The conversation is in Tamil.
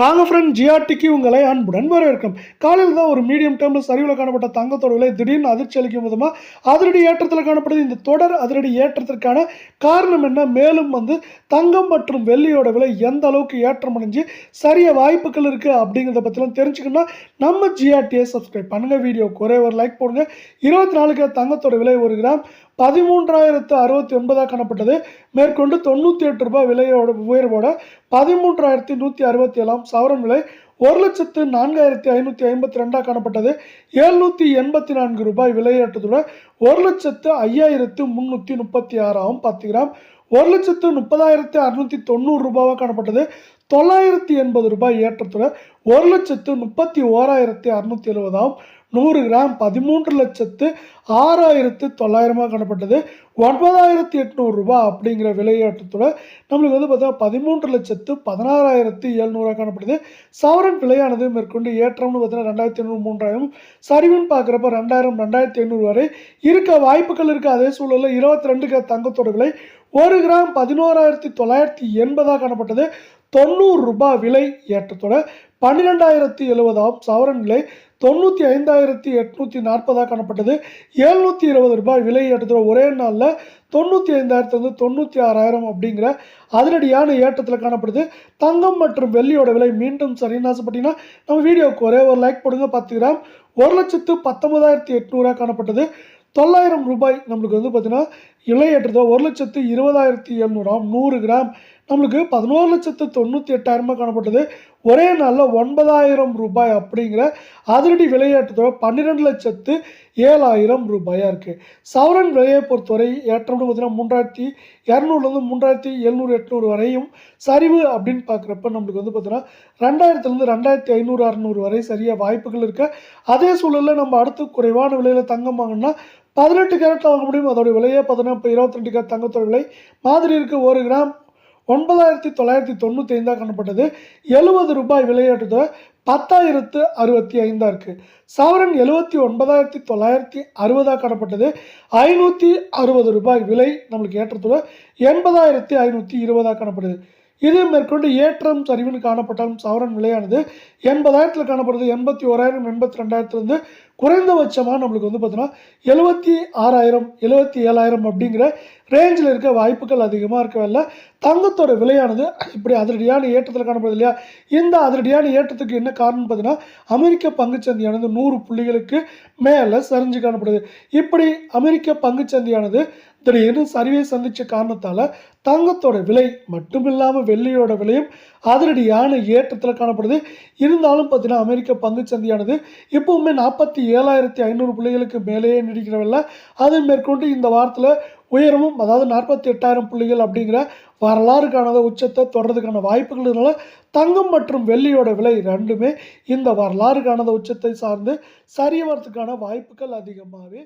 வாங்க ஃப்ரெண்ட் ஜிஆர்டிக்கு உங்களை அன்புடன் வரவேற்கும். காலையில் தான் ஒரு மீடியம் டேர்மில் சரிவில் காணப்பட்ட தங்கத்தோட விலை திடீர்னு அதிர்ச்சி அளிக்கும் விதமாக அதிரடி ஏற்றத்தில் காணப்படுது. இந்த தொடர் அதிரடி ஏற்றத்திற்கான காரணம் என்ன? மேலும் வந்து தங்கம் மற்றும் வெள்ளியோட விலை எந்த அளவுக்கு ஏற்றம் அடைஞ்சு சரிய வாய்ப்புகள் இருக்குது அப்படிங்கிறத பற்றிலாம் தெரிஞ்சுக்கணும்னா நம்ம ஜிஆர்டியை சப்ஸ்கிரைப் பண்ணுங்கள் வீடியோக்கு ஒரே ஒரு லைக் போடுங்க. இருபத்தி நாலுக்கு தங்கத்தோட விலை ஒரு கிராம் பதிமூன்றாயிரத்து அறுபத்தி ஒன்பதாக காணப்பட்டது. மேற்கொண்டு தொண்ணூற்றி எட்டு ரூபாய் விலையோட உயர்வோட பதிமூன்றாயிரத்தி நூற்றி அறுபத்தி ஏழாம் சவரன் விலை ஒரு லட்சத்து நான்காயிரத்தி ஐநூற்றி ஐம்பத்தி ரெண்டாக காணப்பட்டது. எழுநூற்றி எண்பத்தி நான்கு ரூபாய் விலையேற்றத்துடன் ஒரு லட்சத்து ஐயாயிரத்து முந்நூற்றி முப்பத்தி ஆறாகவும் பத்து கிராம் ஒரு லட்சத்து முப்பதாயிரத்து அறுநூற்றி தொண்ணூறு ரூபாவாக காணப்பட்டது. தொள்ளாயிரத்தி எண்பது ரூபாய் ஏற்றத்துடன் ஒரு லட்சத்து முப்பத்தி ஓராயிரத்தி அறுநூற்றி எழுபதாகவும் நூறு கிராம் பதிமூன்று லட்சத்து ஆறாயிரத்து தொள்ளாயிரமாக காணப்பட்டது. ஒன்பதாயிரத்தி எட்நூறுரூபா அப்படிங்கிற விலையேற்றத்தோட நம்மளுக்கு வந்து பார்த்தா பதிமூன்று லட்சத்து பதினாறாயிரத்து எழுநூறாக காணப்படுது. சவரன் விலையானது மேற்கொண்டு ஏற்றம்னு பார்த்தீங்கன்னா ரெண்டாயிரத்தி ஐநூறு மூன்றாயிரம். சரிவுன்னு பார்க்குறப்ப ரெண்டாயிரம் ரெண்டாயிரத்தி ஐநூறு வரை இருக்க வாய்ப்புகள் இருக்குது அதே சூழலில் இருபத்தி ரெண்டு தங்கத்தோட விலை ஒரு கிராம் பதினோராயிரத்தி தொள்ளாயிரத்தி எண்பதாக காணப்பட்டது. தொண்ணூறு ரூபாய் விலை ஏற்றத்தோட பன்னிரெண்டாயிரத்தி எழுபதாம் சவரன் விலை தொண்ணூற்றி ஐந்தாயிரத்தி எட்நூற்றி நாற்பதாக காணப்பட்டது. எழுநூற்றி இருபது ரூபாய் விலை ஏற்றத்தோட ஒரே நாளில் தொண்ணூற்றி ஐந்தாயிரத்துலேருந்து தொண்ணூற்றி ஆறாயிரம் அப்படிங்கிற அதிரடியான ஏற்றத்தில் காணப்படுது. தங்கம் மற்றும் வெள்ளியோட விலை மீண்டும் சரின்னு ஆசைப்பட்டீங்கன்னா நம்ம வீடியோவுக்கு ஒரே ஒரு லைக் போடுங்க. பத்து கிராம் ஒரு லட்சத்து பத்தொன்பதாயிரத்தி எட்நூறாக காணப்பட்டது. தொள்ளாயிரம் ரூபாய் நம்மளுக்கு வந்து பார்த்திங்கன்னா விலை ஏற்றத்தோ ஒரு லட்சத்து இருபதாயிரத்தி எழுநூறாம் நூறு கிராம். நம்மளுக்கு பதினோரு லட்சத்து தொண்ணூற்றி எட்டாயிரமாக காணப்பட்டது. ஒரே நாளில் ஒன்பதாயிரம் ரூபாய் அப்படிங்கிற அதிரடி விலையேற்றத்தோட பன்னிரெண்டு லட்சத்து ஏழாயிரம் ரூபாயாக இருக்குது சவரன் விலையை பொறுத்தவரை ஏற்றம்னு பார்த்தீங்கன்னா மூன்றாயிரத்தி இரநூறுலேருந்து மூன்றாயிரத்தி எழுநூறு எட்நூறு வரையும் சரிவு அப்படின்னு பார்க்குறப்ப நம்மளுக்கு வந்து பார்த்தீங்கன்னா ரெண்டாயிரத்துலேருந்து ரெண்டாயிரத்தி ஐநூறு அறநூறு வரை சரியாக வாய்ப்புகள் இருக்குது அதே சூழலில் நம்ம அடுத்து குறைவான விலையில் தங்கம் வாங்கினா பதினெட்டு கேரட் வாங்க முடியும்? அதோட விலையே பார்த்தீங்கன்னா இப்போ இருபத்தி ரெண்டு கேரட் தங்கத்தோட விலை மாதிரி இருக்குது ஒரு கிராம் ஒன்பதாயிரத்தி தொள்ளாயிரத்தி தொண்ணூற்றி ஐந்தாக காணப்பட்டது. எழுபது ரூபாய் விலையேற்றத்தோட பத்தாயிரத்து அறுபத்தி ஐந்தாக இருக்குது சவரன் எழுபத்தி ஒன்பதாயிரத்தி தொள்ளாயிரத்தி அறுபதாக காணப்பட்டது. ஐநூற்றி அறுபது ரூபாய் விலை நம்மளுக்கு ஏற்றத்தோட எண்பதாயிரத்தி ஐநூற்றி இருபதாக காணப்படுது. இது மேற்கொண்டு ஏற்றம் சரிவுன்னு காணப்பட்டாலும் சவரன் விலையானது எண்பதாயிரத்தில் காணப்படுது. எண்பத்தி ஓராயிரம் எண்பத்தி ரெண்டாயிரத்துலேருந்து குறைந்தபட்சமாக நம்மளுக்கு வந்து பார்த்தோன்னா எழுபத்தி ஆறாயிரம் எழுபத்தி ஏழாயிரம் அப்படிங்கிற ரேஞ்சில் இருக்க வாய்ப்புகள் அதிகமாக இருக்கவில்லை தங்கத்தோட விலையானது இப்படி அதிரடியான ஏற்றத்தில் காணப்படுது இல்லையா? இந்த அதிரடியான ஏற்றத்துக்கு என்ன காரணம் பார்த்தீங்கன்னா அமெரிக்க பங்குச்சந்தையானது நூறு புள்ளிகளுக்கு மேலே சரிஞ்சு காணப்படுது. இப்படி அமெரிக்க பங்குச்சந்தையானது திடீர்னு சரிவை சந்தித்த காரணத்தால் தங்கத்தோட விலை மட்டும் இல்லாமல் வெள்ளியோட விலையும் அதிரடியான ஏற்றத்தில் காணப்படுது. இருந்தாலும் பார்த்தீங்கன்னா அமெரிக்க பங்குச்சந்தையானது இப்போவுமே நாற்பத்தி ஏழாயிரத்தி ஐநூறு பிள்ளைகளுக்கு மேலேயே நீடிக்கிறவில்ல. அது மேற்கொண்டு இந்த வாரத்தில் உயரமும் அதாவது நாற்பத்தி எட்டாயிரம் புள்ளிகள் அப்படிங்கிற வரலாறு காணாத உச்சத்தை தொடர்றதுக்கான வாய்ப்புகள் இதனால தங்கம் மற்றும் வெள்ளியோட விலை ரெண்டுமே இந்த வரலாறு காணாத உச்சத்தை சார்ந்து சரியவரத்துக்கான வாய்ப்புகள் அதிகமாகவே